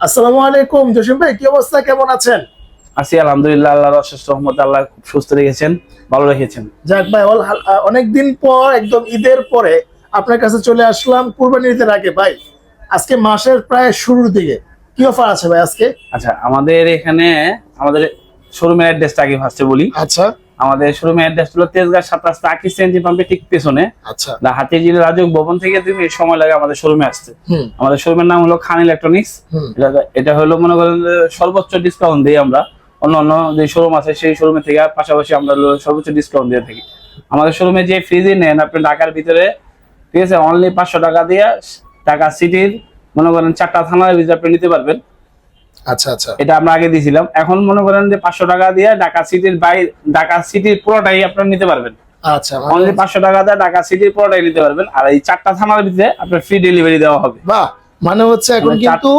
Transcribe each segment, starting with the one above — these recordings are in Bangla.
আসসালামু আলাইকুম জসিম ভাই কি অবস্থা? কেমন আছেন? আছি আলহামদুলিল্লাহ আল্লাহর অশেষ রহমত আল্লাহ খুব সুস্থ রেখেছেন ভালো রেখেছেন। যাক ভাই অনেক দিন পর একদম ঈদের পরে আপনার কাছে চলে আসলাম কুরবানি ঈদের আগে ভাই। আজকে মাসের প্রায় শুরুর দিকে। কি অফার আছে ভাই আজকে? আচ্ছা আমাদের এখানে আমাদের শোরুমের অ্যাড্রেসটা আগে ফার্স্টে বলি। আচ্ছা। আমাদের শোরুমের অ্যাড্রেস হলো তেজগাঁ সাত রাস্তা আকিস সিএনজি পাম্পের ঠিক পেছনে। আচ্ছা। হাতির জিলে রাজক ভবন থেকে দুই মিনিট সময় লাগে আমাদের শোরুমে আসতে। আমাদের শোরুমের নাম হলো খান ইলেকট্রনিক্স এটা- হলো মনে করেন সর্বোচ্চ ডিসকাউন্ট দিই আমরা। অন্য অন্য যে শোরুম আছে সেই শোরুমের থেকে পাশাপাশি আমরা সর্বোচ্চ ডিসকাউন্ট দিয়ে থাকি। আমাদের শোরুমে যে ফ্রিজই নেন আপনি ঢাকার ভিতরে ঠিক আছে? অনলি পাঁচশো টাকা দিয়ে ঢাকা সিটির মনে করেন চারটা থানার ভিতরে আপনি নিতে পারবেন। আচ্ছা আচ্ছা। এটা আমরা আগে দিয়েছিলাম। এখন মনে করেন যে পাঁচশো টাকা দিয়ে ঢাকা সিটির বাইরে ঢাকা সিটির পুরোটাই আপনারা নিতে পারবেন। আচ্ছা অনলি পাঁচশো টাকা দিয়ে ঢাকা সিটির পুরোটাই নিতে পারবেন। আর এই চারটা থানার ভিতরে আপনার ফ্রি ডেলিভারি দেওয়া হবে। বাহ মানে হচ্ছে এখন মানে কিন্তু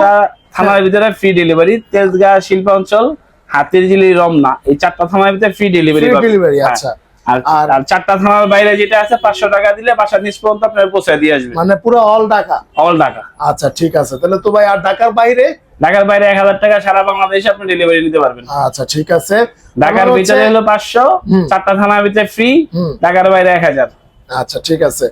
থানার ভিতরে ফ্রি ডেলিভারি তেজগাঁ শিল্পাঞ্চল হাতিরঝিলি রমনা এই চারটা থানার ভিতরে ফ্রি ডেলিভারি ডেলিভারি আচ্ছা। আর চারটা থানার বাইরে যেটা আছে পাঁচশো টাকা দিলে বাসার নিচ পর্যন্ত আপনার পৌঁছে দিয়ে আসবে মানে পুরো অল ঢাকা অল ঢাকা আচ্ছা ঠিক আছে। তাহলে তো ভাই আর ঢাকার বাইরে ঢাকার বাইরে এক হাজার টাকা সারা বাংলাদেশে আপনি ডেলিভারি নিতে পারবেন। আচ্ছা ঠিক আছে। ঢাকার ভিতরে হলো পাঁচশো চারটা থানার ভিতরে ফ্রি ঢাকার বাইরে এক হাজার। আচ্ছা ঠিক আছে।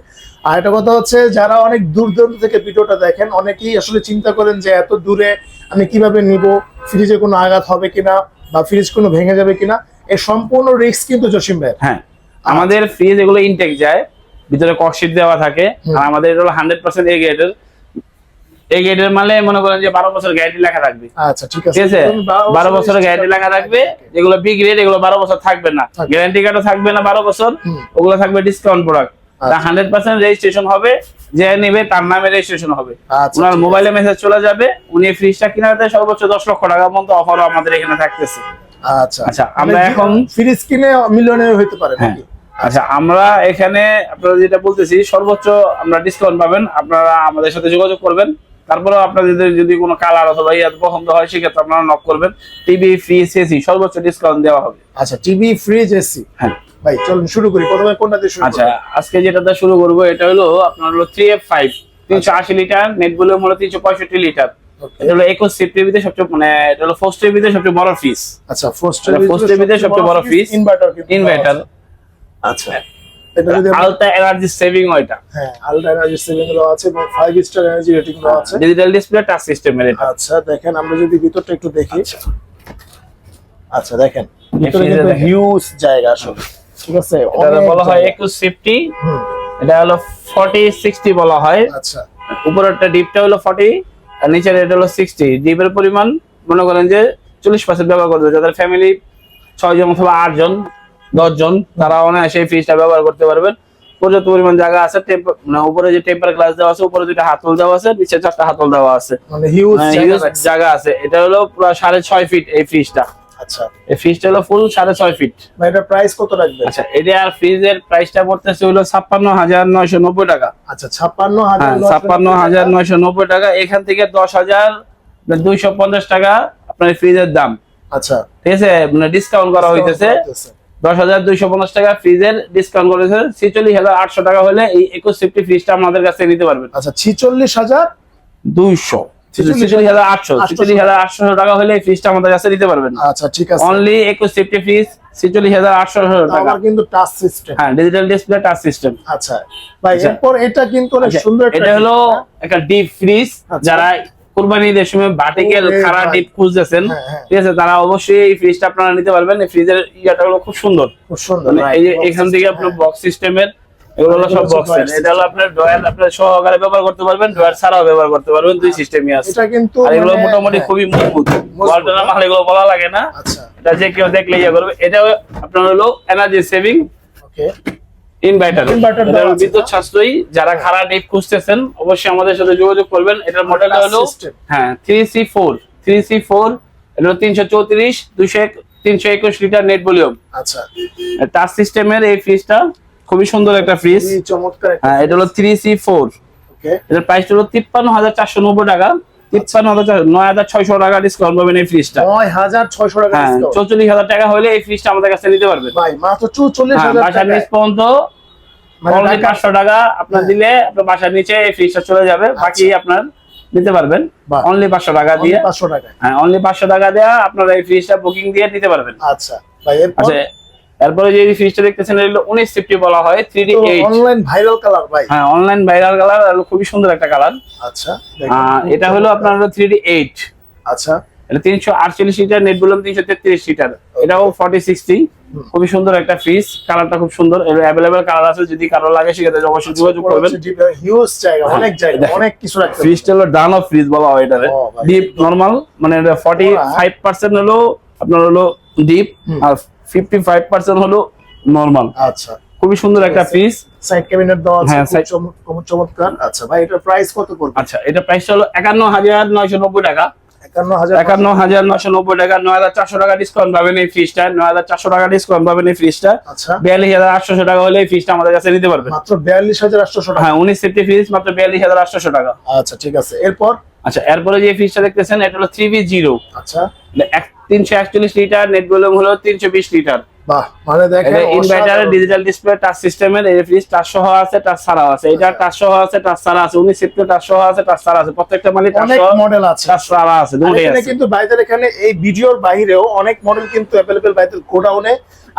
আর একটা কথা হচ্ছে যারা অনেক দূর দূরান্ত থেকে ভিডিওটা দেখেন অনেকেই আসলে চিন্তা করেন যে এত দূরে আমি কীভাবে নিব ফ্রিজে কোনো আঘাত হবে কিনা বা ফ্রিজ কোনো ভেঙে যাবে কিনা এর সম্পূর্ণ রিস্ক কিন্তু জসিম ভাই হ্যাঁ আমাদের ফ্রিজ এগুলো ইনটেক যায় ভিতরে ককশিট দেওয়া থাকে আর আমাদের এটা হলো হান্ড্রেড পার্সেন্ট এ গেটের এ গেটের মানে মনে করেন যে বারো বছর গ্যারান্টি লেখা থাকবে। আচ্ছা ঠিক আছে। বারো বছরের গ্যারান্টি লেখা থাকবে। যেগুলো বি গ্রেড এগুলো বারো বছর থাকবে না। গ্যারান্টি কার্ডও থাকবে না বারো বছর ওগুলো থাকবে ডিসকাউন্ট প্রোডাক্ট আচ্ছা। হান্ড্রেড পার্সেন্ট রেজিস্ট্রেশন হবে যে নেবে তার নামে রেজিস্ট্রেশন হবে। আচ্ছা, ওনার মোবাইলে মেসেজ চলে যাবে উনি ফ্রিজটা কিনাতে সর্বোচ্চ দশ লক্ষ টাকা পর্যন্ত অফারও আমাদের এখানে থাকতেছে। আচ্ছা। আচ্ছা, আমরা এখন- ফ্রিজ কিনে মিলিয়নের হইতে পারে হ্যাঁ। নাকি? আচ্ছা আমরা এখানে আপনারা যেটা বলতেছি সর্বোচ্চ আমরা ডিসকাউন্ট পাবেন আপনারা আমাদের সাথে যোগাযোগ করবেন। তারপরেও আপনাদের যদি কোনো কালার অথবা ইয়াদ পছন্দ হয় সেক্ষেত্রে আপনারা নক করবেন। টিভি ফ্রিজ এসি সর্বোচ্চ ডিসকাউন্ট দেওয়া হবে। আচ্ছা টিভি ফ্রিজ এসি হ্যাঁ। ভাই চলুন শুরু করি। প্রথমে কোনটা দিয়ে শুরু আচ্ছা করব? আজকে যেটাতে শুরু করব এটা হলো আপনার হলো থ্রি এফ ফাইভ তিনশো আশি লিটার নেট ভলিউম হলো তিনশো পঁয়ষট্টি লিটার। এটা হলো একুশ সিফ টিভিতে সবচেয়ে মানে এটা হলো ফোর্স টিভিতে সবচেয়ে বড় ফ্রিজ আচ্ছা first টিভিতে সবচেয়ে বড় fridge, ইনভার্টার ইনভার্টার আচ্ছা। এটা যদি আমরা- এনার্জি সেভিং ওইটা হ্যাঁ আলট্রা এনার্জি সেভিংগুলো আছে এবং ফাইভ স্টার এনার্জি রেটিংগুলো আছে। ডিজিটাল ডিসপ্লে টাচ সিস্টেমের এটা। আচ্ছা দেখেন আমরা যদি ভিতরটা একটু দেখি। আচ্ছা। দেখেন ভিতরে কিন্তু হিউজ জায়গা আসলে। ঠিক আছে? এটা বলা হয় জায়গা। একুশ ফিফটি হুম, এটা হলো ফর্টি সিক্সটি বলা হয়। আচ্ছা। উপরেরটা ডিপটা হলো ফর্টি আর নিচের এটা হলো সিক্সটি ডিপের পরিমাণ মনে করেন যে চল্লিশ পার্সেন্ট ব্যবহার করবে। যাদের ফ্যামিলি ছয় জন অথবা আট জন দশ জন তারা অনায়াসে এই ফ্রিজটা ব্যবহার করতে পারবেন। পর্যাপ্ত পরিমাণ জায়গা আছে মানে উপরে যে টেম্পার গ্লাস দেওয়া আছে উপরে দুইটা হাতল দেওয়া আছে নিচে চারটা হাতল দেওয়া আছে। মানে হিউজ মানে জায়গা আছে। এটা হলো পুরো সাড়ে ছয় ফিট এই ফ্রিজটা আচ্ছা। এই ফ্রিজটা হলো ফুল সাড়ে ছয় ফিট এটা প্রাইস কত রাখবে আচ্ছা এটা আর ফ্রিজের প্রাইসটা পড়তেছে হলো ছাপ্পান্ন হাজার নয়শো নব্বই টাকা। আচ্ছা ছাপ্পান্ন হাজার হ্যাঁ ছাপ্পান্ন হাজার নয়শো নব্বই টাকা। এখান থেকে দশ হাজার দুইশো পঞ্চাশ টাকা আপনার ফ্রিজের দাম। আচ্ছা। ঠিক আছে? মানে ডিসকাউন্ট করা হইতেছে। দশ হাজার দুইশো পঞ্চাশ টাকা ফ্রিজের ডিসকাউন্ট করেছে। ছিচল্লিশ হাজার আটশো টাকা হলে এই একুশ ফিফটি ফ্রিজটা আমাদের কাছে নিতে পারবেন। আচ্ছা ছিচল্লিশ হাজার দুইশো। টাকা হলে ফ্রিজটা আমাদের কাছে নিতে পারবেন। আচ্ছা ঠিক আছে। অনলি একুশ ফিফটি ফ্রিজ ছিচল্লিশ হাজার আটশো টাকা। কিন্তু টাচ সিস্টেম হ্যাঁ ডিজিটাল ডিসপ্লে টাচ সিস্টেম আচ্ছা ভাই আচ্ছা। এরপর এটা কিন্তু অনেক আচ্ছা, সুন্দর এটা হলো একটা ডিপ ফ্রিজ আচ্ছা। যারা কুরবানি ঈদের সময় ওরে খাড়া ডিপ খুঁজতেছেন। হ্যাঁ, হ্যাঁ। ঠিক আছে তারা অবশ্যই এই ফ্রিজটা আপনারা নিতে পারবেন। এই ফ্রিজের ইয়াটা হলো খুব সুন্দর। খুব সুন্দর মানে এই যে এখান থেকে আপনার হ্যাঁ। বক্স সিস্টেমের এগুলো হলো সব বক্স এটা হলো আপনার ড্রয়ার আপনার সহকারে ব্যবহার করতে পারবেন ড্রয়ার ছাড়াও ব্যবহার করতে পারবেন দুই সিস্টেমই আছে। এটা কিন্তু আর এগুলো মানে- মোটামুটি হ্যাঁ, খুবই মজবুত এগুলো বলা লাগে না। আচ্ছা। এটা যে কেউ দেখলে ইয়ে করবে। এটা আপনার হলো এনার্জি সেভিং ওকে ইনভার্টার বিদ্যুৎ সাশ্রয়ী যারা খারাপ ডিপ খুঁজতেছেন অবশ্যই আমাদের সাথে যোগাযোগ করবেন। এটার মডেলটা হলো হ্যাঁ three C four three C four এটা হলো তিনশো চৌত্রিশ দুশো তিনশো একুশ লিটার নেট ভলিউম আচ্ছা। টাচ সিস্টেমের এই ফ্রিজটা খুবই সুন্দর একটা ফ্রিজ চমৎকার হ্যাঁ এটা হলো থ্রি সি ফোর এটার প্রাইসটা হলো তিপ্পান্ন হাজার চারশো নব্বই টাকা। টাকা ডিসকাউন্ট পাবেন এই ফ্রিজটা হ্যাঁ discount। চৌচল্লিশ হাজার টাকা হলে এই ফ্রিজটা আমাদের কাছে নিতে পারবেন। ভাই মাত্র চুচল্লিশ হ্যাঁ পর্যন্ত মানে পাঁচশো টাকা আপনার হ্যাঁ। দিলে আপনার বাসার নিচে এই ফ্রিজটা চলে যাবে বাকি আপনার নিতে পারবেন। অনলি পাঁচশো টাকা দিয়ে। পাঁচশো টাকা হ্যাঁ অনলি পাঁচশো টাকা দেওয়া আপনারা এই ফ্রিজটা বুকিং দিয়ে নিতে পারবেন। আচ্ছা আচ্ছা এরপরে যে ফ্রিজটা দেখতেছেন এটা উনিশ ফিফটি বলা হয় three D eight online viral colour ভাই। হ্যাঁ অনলাইন ভাইরাল কালার আর খুবই সুন্দর একটা কালার আচ্ছা। এটা হলো আপনার থ্রি ডি এইট আচ্ছা। এটা তিনশো আটচল্লিশ লিটার নেট তিনশো তেত্রিশ লিটার। এটাও ফর্টি সিক্সটি খুবই সুন্দর একটা ফ্রিজ কালারটা খুব সুন্দর। এর অ্যাভেলেবেল কালার আছে যদি কারও লাগে সেক্ষেত্রে অবশ্যই যোগাযোগ করবেন। হিউজ জায়গা হ্যাঁ, অনেক জায়গা অনেক কিছু রাখতে ফ্রিজটা হলো ডান অফ ফ্রিজ বলা হয় এটারে। ডিপ নর্মাল মানে এটা ফর্টি ফাইভ পার্সেন্ট হলো আপনার হলো ডিপ আর ফিফটি ফাইভ পার্সেন্ট হলো নর্মাল আচ্ছা। খুবই সুন্দর একটা ফ্রিজ সাইড ক্যাবিনেট দেওয়া আছে হ্যাঁ, খুব চমৎকার। আচ্ছা ভাই এটার প্রাইস কত পড়বে? আচ্ছা এটা প্রাইস হলো একান্ন হাজার নয়শো নব্বই টাকা। একান্ন হাজার একান্ন হাজার নয়শো নব্বই টাকা নয় হাজার চারশো টাকা ডিসকাউন্ট পাবেন এই ফ্রিজটা নয় হাজার চারশো টাকা ডিসকাউন্ট পাবেন এই ফ্রিজটা আচ্ছা। বিয়াল্লিশ হাজার আটশো টাকা হলে এই ফ্রিজটা আমাদের কাছে নিতে পারবেন মাত্র বিয়াল্লিশ হাজার আটশোশো টাকা। হ্যাঁ উনিশ সেফটি ফ্রিজ মাত্র বিয়াল্লিশ হাজার আটশো টাকা। আচ্ছা ঠিক আছে। এরপর? আচ্ছা এরপরে যে ফ্রিজটা দেখতেছেন এটা হলো থ্রি বি জিরো আচ্ছা। তিনশো একচল্লিশ লিটার নেট ভলিউম হলো তিনশো বিশ লিটার। বাহ মানে দেখেন ইনভার্টার ডিজিটাল ডিসপ্লে টাচ সিস্টেমের এই ফ্রিজ টাচ সহ আছে টাচ ছাড়া আছে। এটা টাচ সহ আছে টাচ ছাড়া আছে। উনিশ সেফটি টাচ সহ আছে টাচ ছাড়া আছে। প্রত্যেকটা মালিক টাচ সহ মডেল আছে। টাচ ছাড়া আছে আর দুটোই এখানে আছে। কিন্তু বাইদের এখানে এই ভিডিওর বাইরেও অনেক মডেল কিন্তু অ্যাভেলেবেল বাইদের গোডাউনে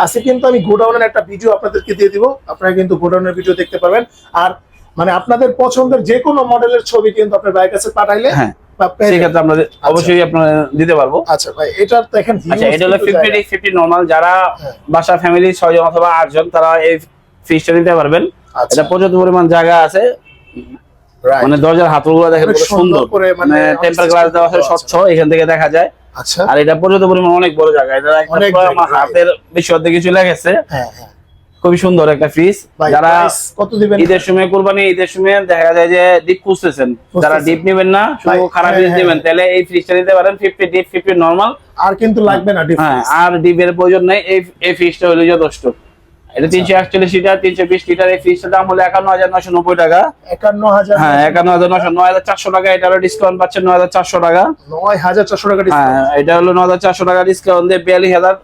আছে। কিন্তু আমি গোডাউনের একটা ভিডিও আপনাদেরকে দিয়ে দিব। আপনারা কিন্তু গোডাউনের ভিডিও দেখতে পাবেন আর মানে আপনাদের পছন্দের যে কোনো মডেলের ছবি কিন্তু আপনার বাইরের কাছে পাঠাইলে হ্যাঁ। সেক্ষেত্রে আমরা অবশ্যই আপনার দিতে পারব। আচ্ছা ভাই এটার দেখেন আচ্ছা এটা হলো ফিফটি ফিফটি নর্মাল যারা হ্যাঁ। বাসা ফ্যামিলি ছয়জন অথবা আটজন তারা এই নিতে পারবেন। আচ্ছা। এটা পর্যাপ্ত পরিমাণ জায়গা আছে। মানে দরজার হাতলগুলো দেখেন অনেক কত সুন্দর মানে মানে টেম্পার গ্লাস দেওয়া আছে স্বচ্ছ এখান থেকে দেখা যায়। আচ্ছা। আর এটা পর্যাপ্ত পরিমাণ অনেক বড় জায়গা। এটা. হাতের বেশি অর্ধেক কিছু লেগেছে। হ্যাঁ হ্যাঁ। খুবই সুন্দর একটা ফ্রিজ যারা কত দিবেন? ঈদের সময় কোরবানি ঈদের সময় দেখা যায় যে ডিপ খুঁজতেছেন। যারা ডিপ নেবেন না শুধু খারাপ হ্যাঁ, ফ্রিজ হ্যাঁ। নেবেন। তাহলে এই ফ্রিজটা নিতে পারেন ফিফটি ডিপ ফিফটি নর্মাল আর কিন্তু লাগবে না হ্যাঁ আর ডিপের প্রয়োজন নেই এই এই ফ্রিজটা হলো যথেষ্ট। এটা তিনশো একচল্লিশ লিটার তিনশো বিশ লিটার এই ফ্রিজটার দাম হলো একান্ন হাজার নশো নব্বই টাকা। একান্ন হাজার হ্যাঁ একান্ন হাজার নশো নয় হাজার চারশো টাকা এটারও ডিসকাউন্ট পাচ্ছেন নয় হাজার চারশো টাকা। নয় হাজার চারশো টাকা এটা হলো নয় হাজার চারশো টাকা ডিসকাউন্ট দিয়ে বিয়াল্লিশ হাজার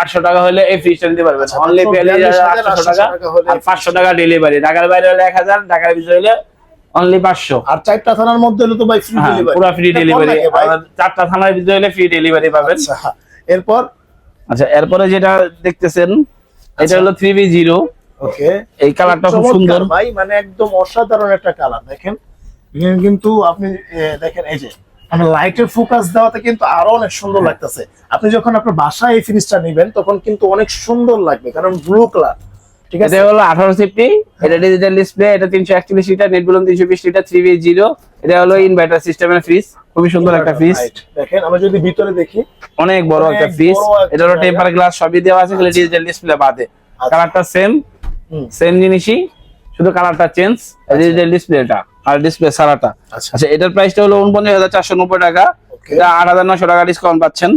আটশো টাকা হলে এই ফ্রিজটা নিতে পারবেন। আচ্ছা, অনলি মাত্র বিয়াল্লিশ আটশো টাকা আর পাঁচশো টাকা ডেলিভারি ঢাকার বাইরে হলে এক হাজার ঢাকার ভিতরে হলে অনলি পাঁচশো। আর চারটা থানার মধ্যে হলো তো ভাই ফ্রি হ্যাঁ ডেলিভারি পুরো ফ্রি ডেলিভারি চারটা থানার ভিতরে হলে ফ্রি ডেলিভারি পাবেন। আচ্ছা এরপর? আচ্ছা এরপরে যেটা দেখতেছেন এটা আচ্ছা। হলো থ্রি বি জিরো ওকে। এই কালারটা খুব সুন্দর। ভাই মানে একদম অসাধারণ একটা কালার। দেখেন কিন্তু আপনি দেখেন এই যে মানে লাইটের ফোকাস দেওয়াতে কিন্তু আরও অনেক সুন্দর হ্যাঁ। লাগতেছে। আপনি যখন আপনার বাসায় এই ফ্রিজটা নেবেন তখন কিন্তু অনেক সুন্দর লাগবে কারণ ব্লু কালার ঠিক আছে? এটা হলো আঠারো সিফটি এটা ডিজিটাল ডিসপ্লে এটা তিনশো একচল্লিশ লিটার নেট তিনশো বিশ লিটার থ্রি বি জিরো এটা হলো ইনভার্টার সিস্টেমের ফ্রিজ খুবই সুন্দর একটা ফ্রিজ দেখেন আমরা যদি ভিতরে দেখি অনেক বড় একটা ফ্রিজ এটা হলো টেম্পার গ্লাস সবই দেওয়া আছে খালি ডিজিটাল ডিসপ্লে বাদে। আচ্ছা। কালারটা সেম সেম জিনিসই শুধু কালারটা চেঞ্জ ডিজিটাল ডিসপ্লেটা আর ডিসপ্লে সারাটা। আচ্ছা। আচ্ছা এটার প্রাইসটা হলো উনপঞ্চাশ হাজার চারশো নব্বই টাকা। এটা আট হাজার নশো টাকা ডিসকাউন্ট পাচ্ছেন।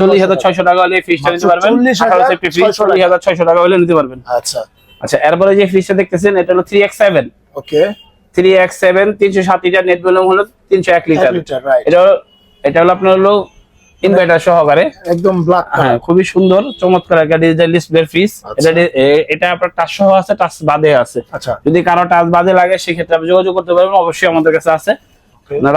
চল্লিশ হাজার ছয়শো টাকা হলে ফিসটা নিতে পারবেন। 40,600 আঠারো সেফটি ফ্রিজ চল্লিশ হাজার ছয়শো টাকা হলে নিতে পারবেন। আচ্ছা। আচ্ছা এরপরে যে ফিসটা দেখতেছেন এটা হলো three X seven okay three X seven তিনশো সাত লিটার নেট ভলিউম হলো তিনশো এক লিটার এটা এটা হলো আপনার হলো ইনভার্টার সহকারে। একদম ব্ল্যাক হ্যাঁ খুবই সুন্দর চমৎকার একটা ডিজিটাল ডিসপ্লে আচ্ছা। এটা এটা আপনার টাচ সহ আছে টাচ বাদে আছে। আচ্ছা। যদি কারও টাচ বাদে লাগে সেক্ষেত্রে আপনি যোগাযোগ করতে পারবেন অবশ্যই আমাদের কাছে আছে।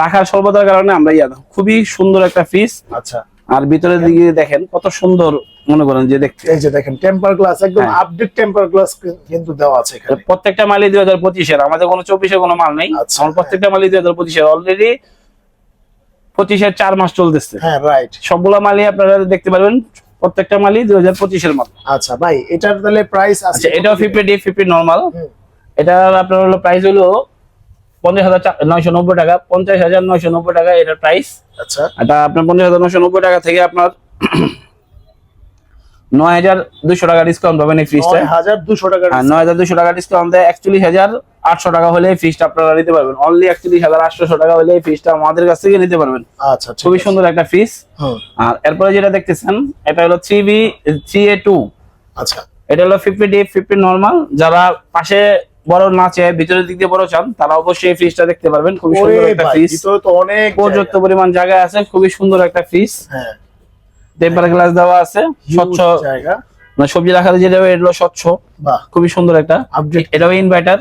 রাখার স্বল্পতার কারণে আমরা ইয়া খুবই সুন্দর একটা ফ্রিজ আচ্ছা। আর ভিতরের দিকে দেখেন কত সুন্দর মনে করেন যে দেখতে। এই যে দেখেন টেম্পার গ্লাস একদম। আপডেট টেম্পার গ্লাস কিন্তু দেওয়া আছে এখানে। প্রত্যেকটা মালই দুই হাজার পঁচিশের আমাদের কোনো চব্বিশের কোনো মাল নেই। আচ্ছা, প্রত্যেকটা মালই দুই হাজার পঁচিশের। অলরেডি পঁচিশের চার মাস চলতেছে। হ্যাঁ রাইট সবগুলো মালই আপনারা দেখতে পারবেন প্রত্যেকটা মালই দুই হাজার পঁচিশের মাল আচ্ছা ভাই এটার তাহলে প্রাইস আছে আচ্ছা এটাও ফিফটি ডি ফিফটি নর্মাল এটার এটা আপনার হলো প্রাইস হলো পঞ্চাশ হাজার নয়শো নব্বই টাকা পঞ্চাশ হাজার নয়শো নব্বই টাকা এটার প্রাইস আচ্ছা। এটা আপনার পঞ্চাশ হাজার নয়শো নব্বই টাকা থেকে আপনার নয় হাজার দুশো টাকা ডিসকাউন্ট পাবেন এই ফ্রিজটা হাজার দুশো টাকা নয় হাজার দুশো টাকা ডিসকাউন্ট দেয়। একচল্লিশ হাজার আটশো টাকা হলে এই ফ্রিজটা আপনারা নিতে পারবেন। অনলি একচল্লিশ হাজার আটশো টাকা হলে এই ফ্রিজটা আমাদের কাছ থেকে নিতে পারবেন। আচ্ছা খুবই সুন্দর একটা ফ্রিজ আর এরপরে যেটা দেখতেছেন এটা হলো three B three A two আচ্ছা। এটা হলো ফিফটি ডি ফিফটি নর্মাল যারা পাশে বড় না চেয়ে ভিতরের দিক দিয়ে বড় চান তারা অবশ্যই ফ্রিজটা দেখতে পারবেন। খুবই সুন্দর একটা ফ্রিজ অনেক পর্যাপ্ত পরিমাণ জায়গা আছে খুবই সুন্দর একটা ফ্রিজ হ্যাঁ। টেম্পার গ্লাস দেওয়া আছে স্বচ্ছ। জায়গা। মানে সবজি রাখার যেটা এটা হলো স্বচ্ছ বাহ। খুবই সুন্দর একটা। আপডেট এটাও ইনভার্টার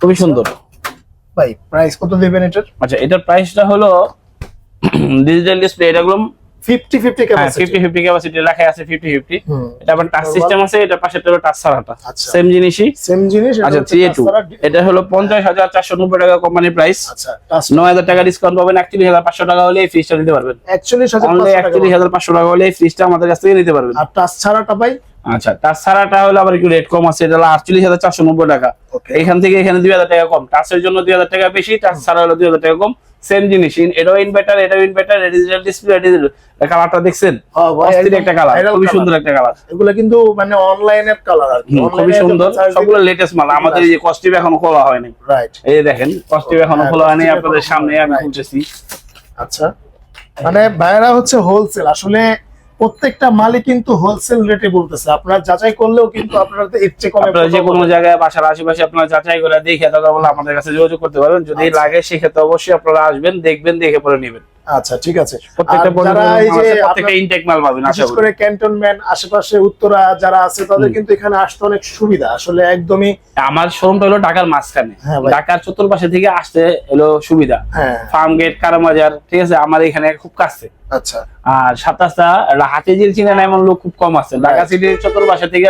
খুবই সুন্দর। ভাই প্রাইস কত দেবেন এটার? আচ্ছা এটার প্রাইসটা হলো ডিজিটাল ডিসপ্লে এটা গুলো fifty fifty capacity fifty fifty capacity লেখা আছে ফিফটি ফিফটি। হুম। এটা আবার টাচ সিস্টেম আছে এটা পাশে টাচ ছাড়াটা। সেম জিনিসই। সেম জিনিস আচ্ছা হচ্ছে থ্রি টু তাছাড়া- এটা হলো পঞ্চাশ হাজার চারশো নব্বই টাকা প্রাইস আচ্ছা ডিসকাউন্ট পাবেন হলে এই ফ্রিজটা নিতে পারবেন। টাকা হলে। ফ্রিজটা আমাদের কাছ থেকে নিতে পারবেন। আর টাচ ছাড়াটা ভাই আচ্ছা ছাড়াটা হলো আবার একটু রেট কম আছে এটা আটচল্লিশ হাজার চারশো নব্বই টাকা। এখান থেকে এখানে দুই হাজার টাকা কম। টাচের জন্য দুই হাজার টাকা বেশি টাচ ছাড়া হলো দুই হাজার টাকা কম। সেম জিনিস এটাও ইনভার্টার এটাও ইনভার্টার ডিজিটাল ডিসপ্লে কালারটা দেখছেন? হ্যাঁ অস্থির একটা কালার এটা খুবই সুন্দর একটা কালার এগুলো কিন্তু মানে অনলাইনের কালার আর কি। খুবই সুন্দর। সবগুলো লেটেস্ট মাল। আমাদের এই যে কস্টিভ এখনও খোলা হয়নি। রাইট এই দেখেন কস্টিভ এখনও খোলা হয়নি। আপনাদের সামনে আমি খুলতেছি। আচ্ছা। মানে ভাইরা হচ্ছে হোলসেল আসলে প্রত্যেকটা মালই কিন্তু হোলসেল রেটে বলতেছে। আপনারা যাচাই করলেও কিন্তু আপনারা এর চেয়ে কমে আপনারা যে কোনো জায়গায় বাসার আশেপাশে আপনারা যাচাই করে দেখে দরকার বলে আমাদের কাছে যোগাযোগ করতে পারবেন। যদি আচ্ছা। লাগে সেক্ষেত্রে অবশ্যই আপনারা আসবেন দেখবেন দেখে পরে নেবেন। আচ্ছা ঠিক আছে। প্রত্যেকটা যারা এই যে প্রত্যেকটা ইনটেক মাল পাবেন আশা বিশেষ করি। করে ক্যান্টনমেন্ট আশেপাশে উত্তরা যারা আছে তাদের কিন্তু এখানে আসতে অনেক সুবিধা। আসলে একদমই আমার শোরুমটা হলো ঢাকার মাঝখানে। হ্যাঁ। ঢাকার চতুর্পাশে থেকে আসতে হলো সুবিধা। হ্যাঁ। ফার্ম গেট কারামাজার ঠিক আছে? আমার এখানে খুব কাছে। আচ্ছা। আর সাতাশটা হাতি জিল চিনেন এমন লোক খুব কম আছে। ঢাকা Right. সিটির চতুর্পাশে থেকে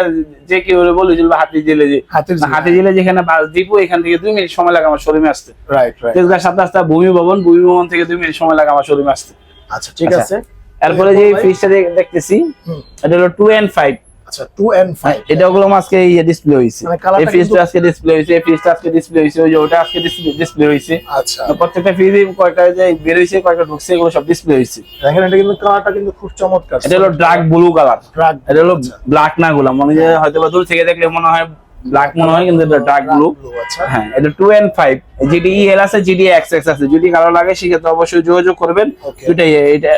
যে কি বলে বলে যে হাতি জিলে যে না, যেখানে বাস দিব এখান থেকে দুই মিনিট সময় লাগে আমার শোরুমে আসতে। রাইট সাতাশটা ভূমি ভবন ভূমি ভবন থেকে দুই মিনিট সময় লাগে আমার শোরুমে আসতে আচ্ছা ঠিক আচ্ছা। আছে। এরপরে যে? ফ্রিজটা দেখতেছি এটা হলো টু এন্ড ফাইভ আচ্ছা টু এন্ড ফাইভ এটা ওগুলো আজকে ডিসপ্লে মানে এই ফ্রিজটা আজকে ডিসপ্লে হয়েছে এই ফ্রিজটা আজকে ডিসপ্লে হয়েছে ওই যে ওটা আজকে ডিসপ্লে হয়েছে। আচ্ছা। প্রত্যেকটা ফ্রিজে কয়টা যে বের হয়েছে কয়টা ঢুকছে এগুলো সব ডিসপ্লে হয়েছে। দেখেন এটা কিন্তু কালারটা কিন্তু খুব চমৎকার। এটা হলো ডার্ক ব্লু কালার এটা হলো ব্ল্যাক না গুলা মনে হয় হয়তো দূর থেকে দেখলে মনে হয় ব্ল্যাক মনে হয় কিন্তু এটা ডার্ক ব্লু আচ্ছা। হ্যাঁ এটা two and five GD L আছে জিডি এক্স এক্স আছে। যদি কারও লাগে সেক্ষেত্রে অবশ্যই যোগাযোগ করবেন. দুটাই এটা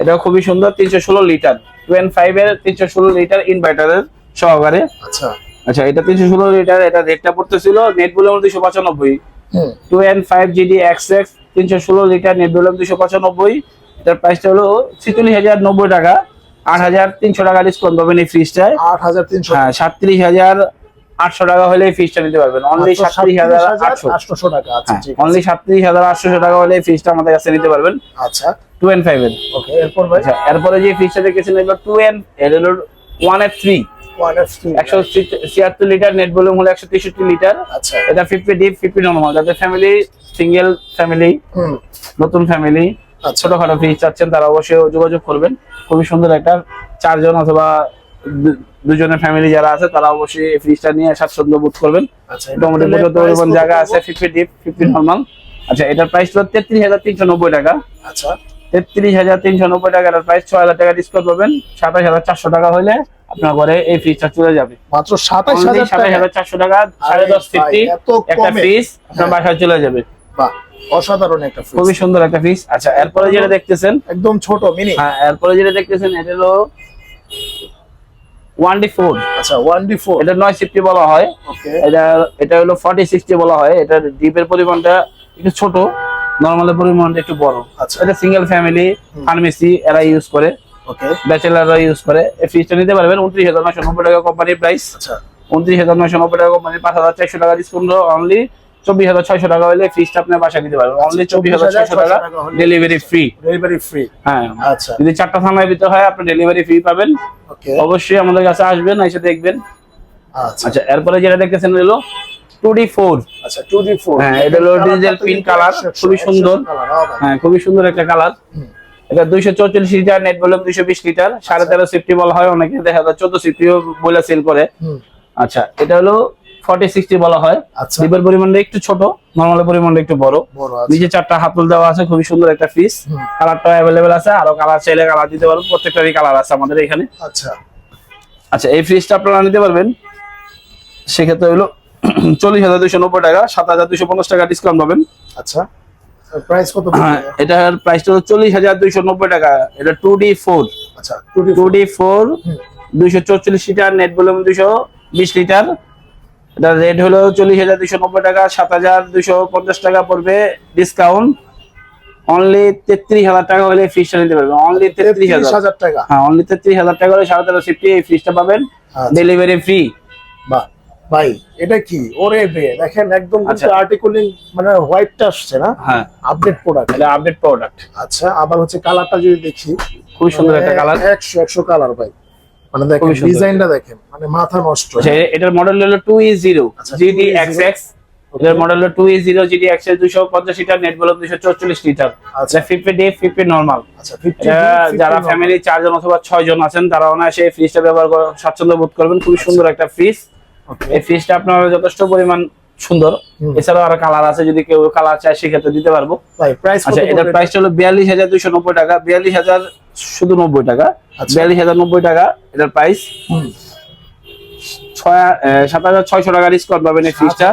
এটা খুবই সুন্দর তিনশো ষোলো লিটার। টু এন্ড ফাইভ এর তিনশো ষোলো লিটার ইনভার্টারের সহকারে। আচ্ছা। আচ্ছা এটা তিনশো ষোলো লিটার এটা রেটটা পড়তেছিল নেট বলে দুশো পঁচানব্বই। Two and five GD X X তিনশো ষোলো লিটার নেট বললাম দুশো পঁচানব্বই। এটার প্রাইসটা হলো ছিচল্লিশ হাজার নব্বই টাকা। আট হাজার তিনশো টাকা ডিসকাউন্ট পাবেন এই ফ্রিজটায় আট হাজার তিনশো। হ্যাঁ সাতত্রিশ হাজার আটশো টাকা হলে ফিজটা নিতে পারবেন। অনলি সাতত্রিশ হাজার আটশো। টাকা আচ্ছা হ্যাঁ অনলি সাতত্রিশ হাজার আটশো টাকা হলে ফিজটা আমাদের কাছে নিতে পারবেন। আচ্ছা। টু এন্ড ফাইভ এর। ওকে এরপর ভাই? আচ্ছা এরপরে যে ফিজটা দেখেছেন এগুলো টু এন্ড এর হলো ওয়ান এফ থ্রি একশো ছিয়াত্তর লিটার নেট ভলিউম হলো একশো তেষট্টি লিটার। আচ্ছা। এটা ফিফটি ডিপ ফিফটি নর্মাল যাদের ফ্যামিলি সিঙ্গেল ফ্যামিলি হুম। নতুন ফ্যামিলি আচ্ছা। ছোটখাটো ফ্রিজ চাচ্ছেন তারা অবশ্যই যোগাযোগ করবেন। খুবই সুন্দর একটা চারজন অথবা দুজনের ফ্যামিলি যারা আছে তারা অবশ্যই এই ফ্রিজটা নিয়ে স্বাচ্ছন্দ্য বোধ করবেন। আচ্ছা মোটামুটি পরিমাণ জায়গা আছে ফিফটি ডিপ ফিফটি নর্মাল আচ্ছা এটার প্রাইস হলো তেত্রিশ হাজার তিনশো নব্বই টাকা। আচ্ছা। তেত্রিশ হাজার তিনশো নব্বই টাকার প্রাইস ছয় হাজার টাকা ডিসকাউন্ট পাবেন। সাতাশ হাজার চারশো টাকা হলে আপনার ঘরে এই ফ্রিজটা চলে যাবে। মাত্র সাতাশ হাজার চারশো টাকা সাড়ে দশ ফিফটি একটা ফ্রিজ আপনার হ্যাঁ। বাসায় চলে যাবে। বাহ অসাধারণ একটা খুবই সুন্দর একটা ফ্রিজ আচ্ছা এরপরে যেটা দেখতেছেন একদম ছোট মিনি হ্যাঁ এরপরে যেটা দেখতেছেন এটা হলো ওয়ান ডি ফোর। আচ্ছা ওয়ান ডি ফোর। এটা নয় সিফটি বলা হয়। এটা এটা হলো ফর্টি সিক্সটি বলা হয়। এটা ডিপের পরিমাণটা একটু ছোট নর্মালের পরিমাণটা একটু বড়। আচ্ছা। এটা সিঙ্গেল ফ্যামিলি ফার্মেসি এরা ইউজ করে। ওকে। ব্যাচেলাররা ইউজ করে। এই ফ্রিজটা নিতে পারবেন উনত্রিশ হাজার নয়শো নব্বই টাকা কোম্পানির প্রাইস আচ্ছা। উনত্রিশ হাজার নয়শো নব্বই টাকা কোম্পানির পাঁচ হাজার চারশো টাকা ডিসকাউন্ট অনলি চব্বিশ হাজার ছয়শো টাকা হলে ফ্রিজটা আপনার বাসায় নিতে পারবেন। অনলি চব্বিশ হাজার ছয়শো টাকা 24,600 টাকা হলে- ডেলিভারি ফ্রি ডেলিভারি ফ্রি হ্যাঁ। আচ্ছা। যদি চারটা ভিতরে হয় আপনি ডেলিভারি ফ্রি পাবেন। অবশ্যই আমাদের কাছে আসবেন এসে দেখবেন। আচ্ছা। আচ্ছা এরপরে যেটা দেখতেছেন হলো ফোর। আচ্ছা ফোর। হ্যাঁ, এটা হলো pink color, খুবই সুন্দর। হ্যাঁ খুবই সুন্দর একটা কালার এটা দুইশো চৌচল্লিশ লিটার নেট ভলিউম দুইশো বিশ লিটার। সাড়ে তেরো সিফটি বলা হয় অনেকে দেখা যায় চোদ্দ সিফটিও বলে সেল করে। আচ্ছা এটা হলো ফর্টি সিক্সটি বলা হয়। আচ্ছা। ডিপের পরিমাণটা একটু ছোট নর্মালের পরিমাণটা একটু বড়। বড় নিচে চারটা হাতল দেওয়া আছে খুবই সুন্দর একটা পিস কালারটা অ্যাভেলেবেল আছে আরও কালার চাইলে কালার দিতে পারব প্রত্যেকটারই কালার আছে আমাদের এখানে। আচ্ছা। আচ্ছা এই ফ্রিজটা আপনারা নিতে পারবেন। সেক্ষেত্রে হলো চল্লিশ হাজার দুইশো নব্বই টাকা সাত হাজার দুইশো পঞ্চাশ টাকা ডিসকাউন্ট পাবেন। আচ্ছা। প্রাইস কত হ্যাঁ, এটার প্রাইসটা হলো চল্লিশ হাজার দুইশো নব্বই টাকা। এটা টু ডি ফোর আচ্ছা টু ডি ফোর দুইশো চৌচল্লিশ লিটার নেট ভলিউম দুইশো বিশ লিটার। এটার রেট হলো চল্লিশ হাজার দুশো নব্বই টাকা সাত হাজার দুশো পঞ্চাশ টাকা পড়বে ডিসকাউন্ট অনলি তেত্রিশ হাজার টাকা হলে ফ্রিজটা নিতে পারবেন অনলি তেত্রিশ হাজার। টাকা। হ্যাঁ অনলি তেত্রিশ হাজার টাকা হলে সাড়ে তেরো সিফটি এই ফ্রিজটা পাবেন। ডেলিভারি ফ্রি বাহ। ভাই এটা কি? ওরে বে দেখেন একদম কিন্তু আচ্ছা। আর্টিকুলিং মানে হোয়াইটটা আসছে না? হ্যাঁ। আপডেট প্রোডাক্ট এটা আপডেট প্রোডাক্ট আচ্ছা আবার হচ্ছে কালারটা যদি দেখি। খুবই সুন্দর একটা কালার একশো একশো কালার ভাই। মানে দেখেন ডিজাইনটা দেখেন মানে মাথা নষ্ট। আচ্ছা এটার মডেল হলো টু ই জিরো আচ্ছা, জিডি 2E0 এক্স এক্স এটার মডেল হলো two E zero GD X X দুশো পঞ্চাশ লিটার নেট দুশো চৌচল্লিশ লিটার আচ্ছা। এটা ফিফটি ডে ফিফটি নর্মাল আচ্ছা যারা ফ্যামিলি চারজন অথবা ছয় জন আছেন তারা অনায়াসে এই ফ্রিজটা ব্যবহার করে স্বাচ্ছন্দ্য বোধ করবেন। খুবই সুন্দর একটা ফ্রিজ এই ফ্রিজটা আপনার যথেষ্ট পরিমাণ সুন্দর। এছাড়াও আরও কালার আছে যদি কেউ কালার চায় সেক্ষেত্রে দিতে পারব। প্রাইস আচ্ছা এটার প্রাইসটা হলো বিয়াল্লিশ হাজার দুইশো নব্বই টাকা। বিয়াল্লিশ হাজার শুধু নব্বই টাকা আচ্ছা। বিয়াল্লিশ হাজার নব্বই টাকা এটার প্রাইস ছয় সাত হাজার ছয়শো টাকা ডিসকাউন্ট পাবেন এই ফ্রিজটা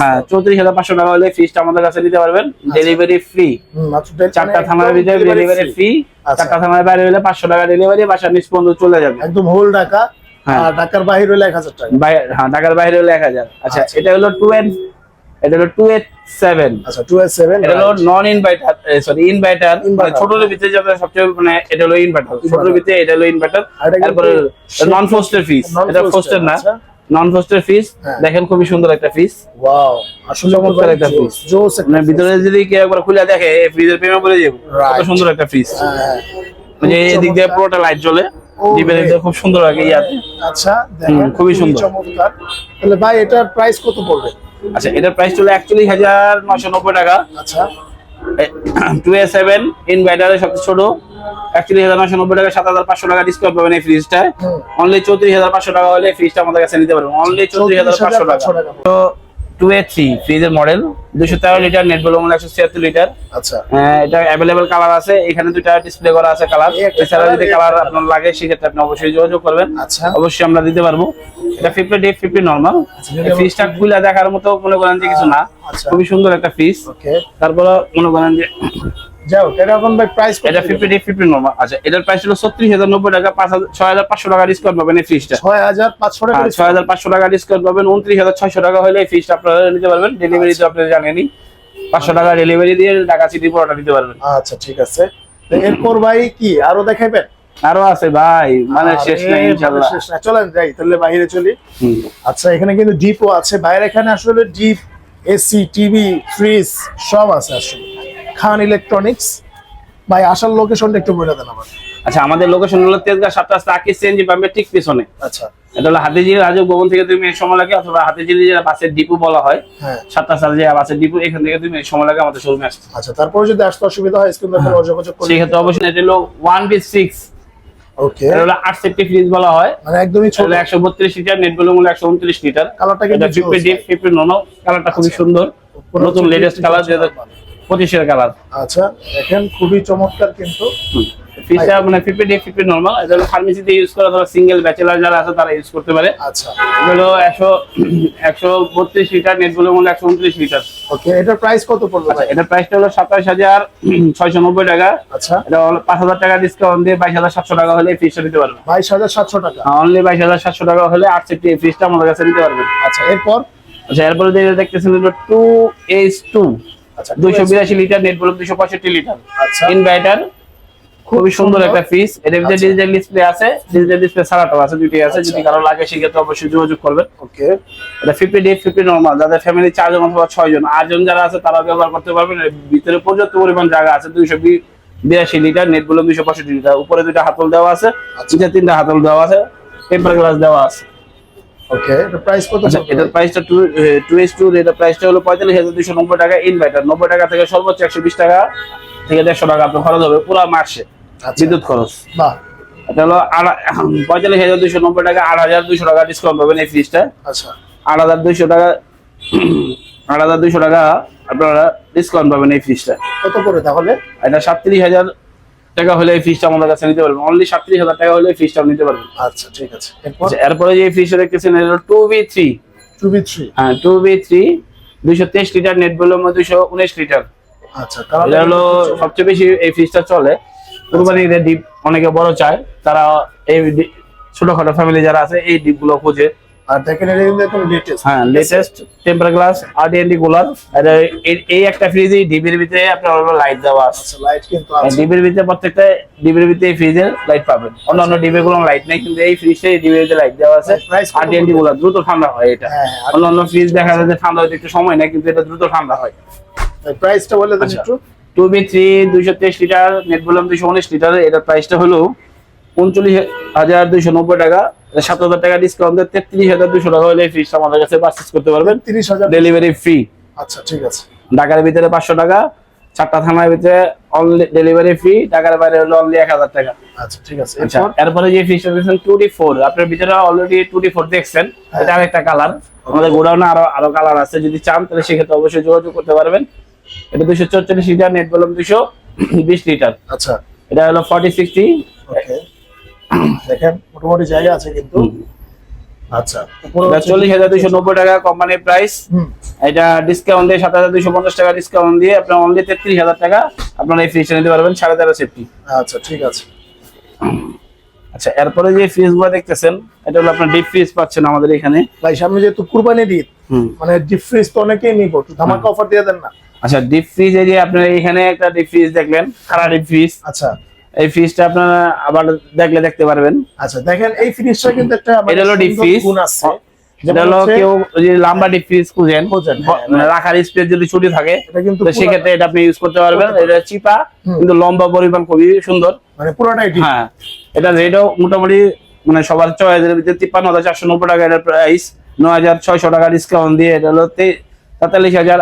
হ্যাঁ চৌত্রিশ হাজার পাঁচশো টাকা হলে ফ্রিজটা আমাদের কাছে নিতে পারবেন। ডেলিভারি ফ্রি হুম, মাত্র দেড়- চারটা মানে থানার ভিতরে ডেলিভারি ফ্রি আচ্ছা। চারটা থানার বাইরে হলে পাঁচশো টাকা ডেলিভারি বাসার নিচ পর্যন্ত চলে যাবে। একদম হোল ঢাকা। হ্যাঁ। ঢাকার বাইরে হলে এক হাজার টাকা। হ্যাঁ ঢাকার বাইরে হলে এক হাজার। আচ্ছা আচ্ছা। এটা হলো টু এটা হলো টু এইট সেভেন আচ্ছা টু এস সেভেন এটা হলো নন ইনভার্টার সরি ইনভার্টার। ছোটর ভিতরে যাবে সবচেয়ে মানে এটা হলো ইনভার্টার ছোটর ভিতরে এটা হলো ইনভার্টার তারপরে নন ফোস্টের ফিস এটা ফোস্টের না। নন ফোস্টের ফিস। দেখেন খুবই সুন্দর একটা ফিস ওয়াও আসলে চমৎকার একটা piece। জোস মানে ভিতরে যদি কেউ একবার খুলে দেখে ফ্রিজের প্রেমে পড়ে যাবে কত সুন্দর একটা ফ্রিজ হ্যাঁ, হ্যাঁ। মানে এদিক দিয়ে পুরোটা লাইট জ্বলে। খুব সুন্দর লাগে ইয়াতে। আচ্ছা দেখেন খুবই সুন্দর। চমৎকার। তাহলে ভাই এটার প্রাইস কত পড়বে? আচ্ছা এটার প্রাইস ছিল একচল্লিশ হাজার নয়শো নব্বই টাকা। আচ্ছা। টু এ সেভেন ইনভার্টারের সবচেয়ে ছোট একচল্লিশ হাজার নয়শো নব্বই টাকা সাত হাজার পাঁচশো টাকা ডিসকাউন্ট পাবেন এই ফ্রিজটায় অনলি চৌত্রিশ হাজার পাঁচশো টাকা হলে ফ্রিজটা আমাদের কাছে নিতে পারবেন। অনলি চৌত্রিশ হাজার পাঁচশো 34,500 টাকা। তো টু এ থ্রি ফ্রিজের মডেল দুশো তেরো লিটার নেট একশো ছিয়াত্তর লিটার আচ্ছা। এটা অ্যাভেলেবেল কালার আছে এখানে দুইটা ডিসপ্লে করা আছে কালার এছাড়া যদি কালার আপনার লাগে সেক্ষেত্রে আপনি অবশ্যই যোগাযোগ করবেন। আচ্ছা। অবশ্যই আমরা দিতে পারব। এটা ফিফটি ডে ফিফটি নর্মাল যদি ফ্রিজটা খুলে দেখার মতো মনে করেন যে কিছু না। আচ্ছা। খুবই সুন্দর একটা ফ্রিজ তারপর মনে করেন যে যাও এটা এখন ভাই প্রাইস এটা ফিফটি ডে ফিফটি নর্মাল আচ্ছা এটার প্রাইস হাজার নব্বই টাকা পাঁচ হাজার ছয় হাজার পাঁচশো টাকা ডিসকাউন্ট পাবেন এই ফ্রিজটা ছয় হাজার পাঁচশো টাকা ছয় হাজার পাঁচশো টাকা ডিসকাউন্ট পাবেন উনত্রিশ হাজার ছয়শো টাকা হলে এই ফ্রিজটা আপনারা নিতে পারবেন। ডেলিভারি তো আপনারা জানেনই। পাঁচশো টাকা ডেলিভারি দিয়ে ঢাকা সিটি পুরোটা নিতে পারবেন। আচ্ছা ঠিক আছে। এরপর ভাই কি আরও দেখাইবেন? আরও আছে ভাই মানে শেষ নাই মানে ইনশাল্লাহ। শেষ নাই। চলেন যাই তাহলে বাইরে চলি। আচ্ছা এখানে কিন্তু ডিপও আছে। বাইরে এখানে আসলে ডিপ এসি টিভি ফ্রিজ সব আছে আসলে। খান ইলেকট্রনিক্স ভাই আসার লোকেশনটা একটু বলে দেন আমার আচ্ছা আমাদের লোকেশন হলো তেজগাঁ সাতটা রাস্তা আকিস পাম্পের ঠিক পিছনে। আচ্ছা। এটা হলো হাতিঝিল রাজু ভবন থেকে তুমি এই সময় লাগে অথবা হাতিঝিলি যেটা বাসের ডিপো বলা হয় সাতটা যে বাসের ডিপো এখান থেকে তুমি এই সময় লাগে আমাদের শোরুমে আসতে। আচ্ছা তারপরে যদি আসতে অসুবিধা হয় স্ক্রিন হ্যাঁ। যোগাযোগ করুন সেক্ষেত্রে অবশ্যই এটা হলো ওয়ান বি সিক্স ওকে এটা হলো আট সেফটি ফ্রিজ বলা হয়। মানে একদমই ছোট। Litre net litre. কালারটা কিন্তু ডিপ নন কালারটা খুবই আচ্ছা। সুন্দর। নতুন লেটেস্ট কালার। পঁচিশের কালার আচ্ছা দেখেন খুবই চমৎকার কিন্তু। মানে ফিফটি ফিফটি নর্মাল এটা হলো ফার্মেসিতে ইউজ করা অথবা সিঙ্গেল ব্যাচেলার যারা আছে তারা ইউজ করতে পারে। আচ্ছা। একশো একশো বত্রিশ লিটার মূল্য একশো উনত্রিশ লিটার। ওকে এটার প্রাইস কত পড়বে আচ্ছা ভাই? এটার প্রাইসটা হলো সাতাশ হাজার ছয়শো নব্বই টাকা। আচ্ছা। এটা হলো পাঁচ হাজার টাকা ডিসকাউন্ট দিয়ে বাইশ হাজার সাতশো টাকা হলে ফিসটা পারবেন। বাইশ হাজার সাতশো টাকা। অনলি বাইশ হাজার সাতশো টাকা হলে আট ফিসটা আমাদের কাছে নিতে পারবেন। আচ্ছা এরপর? আচ্ছা এরপরে দেখতেছেন হলো টু এইচ টু দুইশো বিরাশি লিটার নেট বলুন দুইশো পঁয়ষট্টি লিটার। আচ্ছা। ইনভার্টার খুবই সুন্দর একটা এর ভিতরে আচ্ছা। ডিজিটাল ডিসপ্লে আছে। ডিজিটাল ডিসপ্লে ছাড়াটাও আছে দুইটাই আছে। যদি আচ্ছা। কারও লাগে সেক্ষেত্রে অবশ্যই যোগাযোগ করবেন। ওকে। এটা ফিফটি ডে ফিফটি নর্মাল যাদের ফ্যামিলি চারজন অথবা ছয়জন আটজন যারা আছে তারা ব্যবহার করতে পারবেন। ভিতরে পর্যাপ্ত পরিমাণ জায়গা আছে। দুইশো বিরাশি লিটার নেট বলুন দুইশো পঁয়ষট্টি লিটার। উপরে দুইটা হাতল দেওয়া আছে আচ্ছা। নিচে তিনটা হাতল দেওয়া আছে টেম্পার গ্লাস দেওয়া আছে। ওকে এটার প্রাইস কত আচ্ছা প্রাইসটা টু টু এস টু এটার প্রাইসটা হলো পঁয়তাল্লিশ হাজার দুইশো নব্বই টাকা ইনভার্টার নব্বই টাকা থেকে সর্বোচ্চ একশো বিশ টাকা থেকে দেড়শো টাকা আপনার খরচ হবে পুরো মাসে আচ্ছা। বিদ্যুৎ খরচ। বাহ। এটা হলো পঁয়তাল্লিশ হাজার দুইশো নব্বই টাকা আট হাজার দুইশো টাকা ডিসকাউন্ট পাবেন এই ফ্রিজটা আচ্ছা। আট হাজার দুইশো টাকা আট হাজার দুইশো টাকা আপনারা ডিসকাউন্ট পাবেন এই ফ্রিজটা কত করে তাহলে? এটা সাতত্রিশ হাজার টাকা হলে এই ফ্রিজটা আমাদের কাছে নিতে পারবেন। অনলি সাতত্রিশ হাজার টাকা হলে এই ফ্রিজটা নিতে পারবেন। আচ্ছা ঠিক আছে। এরপরে? যে ফ্রিজটা দেখতেছেন এটা two B three two B three হ্যাঁ টু বি থ্রি দুইশো তেইশ লিটার নেট দুইশো উনিশ লিটার। আচ্ছা এটা হলো সবচেয়ে বেশি এই ফ্রিজটা চলে। কুরবানি ডিপ অনেকে বড় চায়। তারা এই ছোটখাটো ফ্যামিলি যারা আছে এই ডিপগুলো খোঁজে আর দেখেন এটা কিন্তু একদম লেটেস্ট হ্যাঁ লেটেস্ট টেম্পার গ্লাস আরডিএনডি কুলার এই একটা ফ্রিজে ডিবির ভিতরে আপনার হলো লাইট দেওয়া আছে। আচ্ছা লাইট কিন্তু আছে। ডিবির ভিতরে প্রত্যেকটা ডিবির ভিতরে এই ফ্রিজের লাইট পাবেন। অন্যান্য ডিবিরগুলো লাইট নেই কিন্তু এই ফ্রিজে ডিবির ভিতরে লাইট দেওয়া আছে। আরডিএনডি কুলার দ্রুত ঠান্ডা হয় এটা। হ্যাঁ অন্যান্য ফ্রিজ দেখা যায় যে ঠান্ডা হতে একটু সময় নেয় কিন্তু এটা দ্রুত ঠান্ডা হয়। প্রাইসটা বলে দেন আচ্ছা। একটু। টু বি থ্রি দুইশো তেইশ লিটার নেট বললাম দুইশো উনিশ লিটার এটার প্রাইসটা হলো উনচল্লিশ হাজার দুইশো নব্বই টাকা সাত হাজার টাকা ডিসকাউন্ট দিয়ে তেত্রিশ হাজার দুশো টাকা হলে ফ্রিজটা আমাদের কাছে পারচেস করতে পারবেন। তিরিশ হাজার ডেলিভারি ফ্রি আচ্ছা ঠিক আছে। ঢাকার ভিতরে পাঁচশো টাকা চারটা থানার ভিতরে অনলি ডেলিভারি ফ্রি ঢাকার বাইরে হলো অনলি এক হাজার টাকা। আচ্ছা ঠিক আছে। আচ্ছা এরপর? যে ফিশটা দেখছেন টু ডি ফোর আপনার ভিতরে অলরেডি টু ডি ফোর দেখছেন হ্যাঁ। এটা আরেকটা কালার আমাদের গোডাউনে আরও আরও কালার আছে যদি চান তাহলে সেক্ষেত্রে অবশ্যই যোগাযোগ করতে পারবেন। এটা দুশো চল্লিশ লিটার নেট বললাম দুশো বিশ লিটার। আচ্ছা। এটা হলো ফর্টি সিক্সটি দেখেন মোটামুটি জায়গা আছে কিন্তু। আচ্ছা চল্লিশ হাজার নব্বই টাকা কোম্পানির প্রাইস এটা ডিসকাউন্ট দিয়ে সাত হাজার পঞ্চাশ টাকা ডিসকাউন্ট দিয়ে আপনার অনলি তেত্রিশ হাজার টাকা আপনারা এই ফ্রিজটা নিতে পারবেন সাড়ে তেরো সেফটি আচ্ছা ঠিক আছে। আচ্ছা এরপরে যে ফ্রিজগুলো দেখতেছেন এটা হলো আপনার ডিপ ফ্রিজ পাচ্ছেন আমাদের এখানে। ভাই সামনে যেহেতু কুরবানি মানে ডিপ ফ্রিজ তো অনেকেই নিব ধামাকা অফার দিয়ে দেন না। আচ্ছা ডিপ ফ্রিজ এই যে আপনার এখানে একটা ডিপ ফ্রিজ দেখলেন খারাপ ডিপ ফ্রিজ আচ্ছা। এই ফ্রিজটা আপনারা আবার দেখলে দেখতে পারবেন। আচ্ছা দেখেন এই ফ্রিজটা কিন্তু একটা মানে এটা হলো freeze। গুণ আছে। এটা হলো কেউ যদি লম্বা ডিপ ফ্রিজ খুঁজেন। হ্যাঁ, মানে রাখার স্পেস যদি ছুটি থাকে এটা সেক্ষেত্রে আপনি ইউজ করতে পারবেন। এটা চিপা কিন্তু লম্বা পরিমাণ খুবই সুন্দর। মানে পুরোটাই ডিপ হ্যাঁ। এটা রেটও মোটামুটি মানে সবার ভিতরে তিপ্পান্ন হাজার চারশো নব্বই টাকা এটার প্রাইস নয় হাজার ছয়শো টাকা ডিসকাউন্ট দিয়ে এটা হলো তেতাল্লিশ হাজার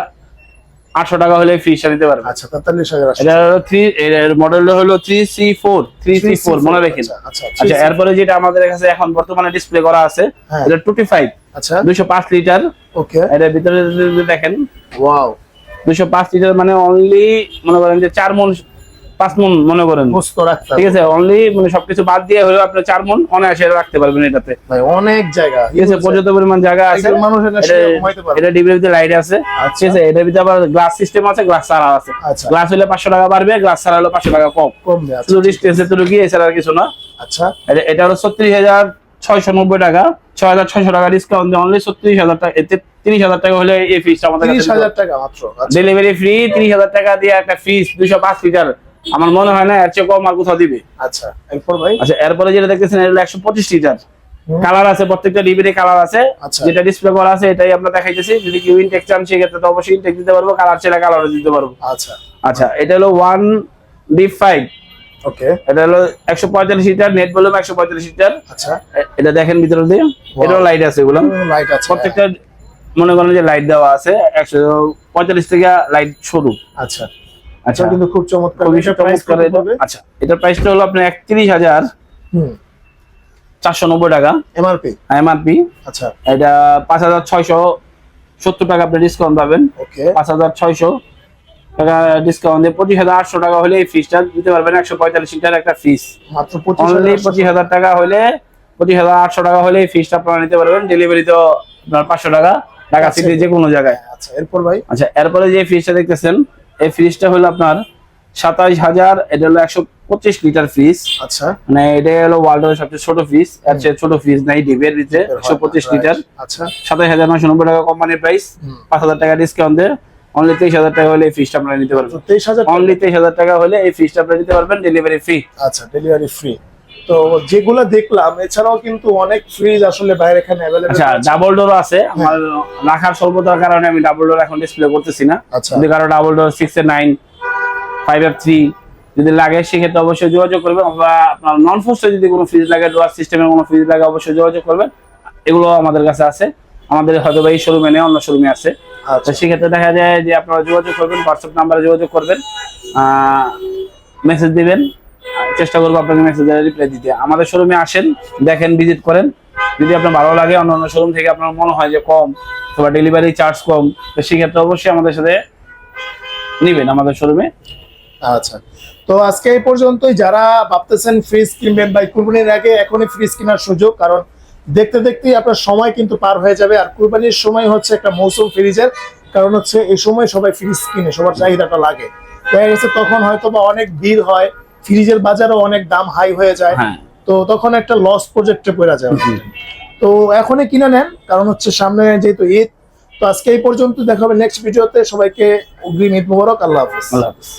আটশো টাকা হলে ফ্রিজটা দিতে পারবে। আচ্ছা তেতাল্লিশ হাজার এটা হলো থ্রি এর মডেল হলো three C four three C four মনে রেখে আচ্ছা আচ্ছা আচ্ছা এরপরে যেটা আমাদের কাছে এখন বর্তমানে ডিসপ্লে করা আছে হ্যাঁ। এটা টুটি ফাইভ আচ্ছা। দুশো পাঁচ লিটার ওকে। এটার ভিতরে যদি দেখেন। ওয়াও। দুশো পাঁচ লিটার মানে অনলি মনে করেন যে চার মন পাঁচ মন মনে করেন। ঠিক আছে অনলি মানে সবকিছু বাদ দিয়ে হলেও আপনি চার মন অনায়াসে রাখতে পারবেন এটাতে। অনেক জায়গা। ঠিক আছে পর্যাপ্ত পরিমাণ জায়গা আছে। মানুষ এটা ডিবির ভিতরে লাইট আছে। আচ্ছা। ঠিক আছে এটার ভিতরে আবার গ্লাস সিস্টেম আছে গ্লাস ছাড়া আছে। আচ্ছা। গ্লাস হলে পাঁচশো টাকা বাড়বে গ্লাস ছাড়া হলে পাঁচশো টাকা কম। আচ্ছা শুধু ডিস্টেন্স কি এছাড়া আর কিছু না। আচ্ছা। এটা- হলো ছত্রিশ হাজার ছয়শো নব্বই টাকা। ছয় হাজার ছয়শো টাকা ডিসকাউন্ট দিয়ে অনলি ছত্রিশ হাজার টাকা এতে তিরিশ হাজার টাকা হলে এই ফিসটা আমাদের তিরিশ হাজার টাকা মাত্র। আচ্ছা। ডেলিভারি ফ্রি তিরিশ হাজার টাকা দিয়ে একটা ফিস দুশো পাঁচ লিটার আমার মনে হয় না এর চেয়ে কম আর কোথাও দিবে। আচ্ছা এরপর ভাই? আচ্ছা এরপরে যেটা দেখতেছেন এটা হলো একশো পঁচিশ লিটার। কালার আছে প্রত্যেকটা ডিবিতে কালার আছে। আচ্ছা। যেটা ডিসপ্লে করা আছে এটাই আমরা দেখাইতেছি। যদি কেউ ইনটেক চান সেক্ষেত্রে তো অবশ্যই ইনটেক দিতে পারব কালার ছেলে কালারও দিতে পারব। আচ্ছা। আচ্ছা এটা হলো ওয়ান ডি ফাইভ ওকে। এটা হলো একশো পঁয়তাল্লিশ লিটার নেট ভলিউম একশো পঁয়তাল্লিশ লিটার। আচ্ছা। এটা দেখেন ভিতরে দিয়ে এটাও লাইট আছে এগুলো। লাইট আছে। প্রত্যেকটা মনে করেন যে লাইট দেওয়া আছে একশো পঁয়তাল্লিশ থেকে লাইট শুরু। আচ্ছা। আচ্ছা। আচ্ছা কিন্তু খুব চমৎকার। আচ্ছা এটার প্রাইসটা হলো আপনার একত্রিশ হাজার চারশো নব্বই টাকা। এমআরপি এমআরপি আচ্ছা। এটা পাঁচ হাজার ছয়শো সত্তর টাকা আপনি ডিসকাউন্ট পাবেন। পাঁচ হাজার ছয়শো টাকা ডিসকাউন্ট দিয়ে পঁচিশ হাজার আটশো টাকা হলে এই ফিসটা দিতে পারবেন। একশো পঁয়তাল্লিশ লিটার একটা ফিস মাত্র পঁচিশ অনলি পঁচিশ হাজার টাকা হলে পঁচিশ হাজার আটশো টাকা হলে এই ফিসটা আপনারা নিতে পারবেন। ডেলিভারি তো আপনার পাঁচশো টাকা ঢাকা আচ্ছা। সিটি যে কোনো জায়গায়। আচ্ছা এরপর ভাই? আচ্ছা এরপরে যে ফ্রিজটা দেখতেছেন এই ফ্রিজটা হলো আপনার সাতাইশ হাজার এটা হলো একশো পঁচিশ লিটার ফ্রিজ আচ্ছা। মানে এটা হলো ওয়ার্ল্ডের সবচেয়ে ছোট ফ্রিজ এর চেয়ে ছোট ফ্রিজ নাই ডিবের ভিতরে একশো পঁচিশ লিটার আচ্ছা। সাতাইশ হাজার নয়শো নব্বই টাকা কোম্পানির প্রাইস পাঁচ হাজার টাকা ডিসকাউন্ট দেয়। অনলি তেইশ হাজার টাকা হলে এই ফ্রিজটা আপনারা নিতে পারবেন। তেইশ হাজার অনলি তেইশ হাজার টাকা হলে এই ফ্রিজটা আপনারা নিতে পারবেন ডেলিভারি ফ্রি আচ্ছা ডেলিভারি ফ্রি তো যেগুলো দেখলাম এছাড়াও কিন্তু অনেক ফ্রিজ আসলে বাইরে এখানে আচ্ছা ডাবল ডোর আছে। আমার রাখার স্বল্পতার কারণে আমি ডাবল ডোর এখন ডিসপ্লে করতেছি না। আচ্ছা। যদি কারও double door six A nine five F three যদি লাগে সেক্ষেত্রে অবশ্যই যোগাযোগ করবেন বা আপনার নন ফোর্সে যদি কোনো ফ্রিজ লাগে ডোয়ার সিস্টেমের কোনো ফ্রিজ লাগে অবশ্যই যোগাযোগ করবেন। এগুলো আমাদের কাছে আছে। আমাদের হয়তো বা এই শোরুমে নেই অন্য শোরুমে আছে। তো আচ্ছা সেক্ষেত্রে দেখা যায় যে আপনারা যোগাযোগ করবেন হোয়াটসঅ্যাপ নাম্বারে যোগাযোগ করবেন মেসেজ দিবেন। চেষ্টা করব আপনাকে মেসেজে রিপ্লাই দিতে। আমাদের শোরুমে আসেন, দেখেন ভিজিট করেন। যদি আপনার ভালো লাগে অন্য অন্য শোরুম থেকে আপনার মনে হয় যে কম, অথবা ডেলিভারি চার্জ কম, তো সেক্ষেত্রে অবশ্যই আমাদের সাথে নিবেন আমাদের শোরুমে আচ্ছা। তো আজকে এই পর্যন্তই। যারা ভাবতেছেন ফ্রিজ কিনবেন বা কুরবানির আগে এখনই ফ্রিজ কেনার সুযোগ, কারণ দেখতে দেখতেই আপনার সময় কিন্তু পার হয়ে যাবে। আর কুরবানির সময় হচ্ছে একটা মৌসুম ফ্রিজের কারণ হচ্ছে এই সময় সবাই ফ্রিজ কিনে, সবার চাহিদাটা লাগে। দেখা গেছে তখন হয়তো বা অনেক ভিড় হয় ফ্রিজের বাজারও অনেক দাম হাই হয়ে যায়। হ্যাঁ। তো তখন একটা লস প্রজেক্টে পড়ে যায় তো এখনই কিনে নেন কারণ হচ্ছে সামনে যেহেতু ঈদ তো আজকে এই পর্যন্ত দেখা হবে নেক্সট ভিডিওতে সবাইকে অগ্রিম ঈদ মুবারক আল্লাহ হাফিজ। আল্লাহ হাফিজ।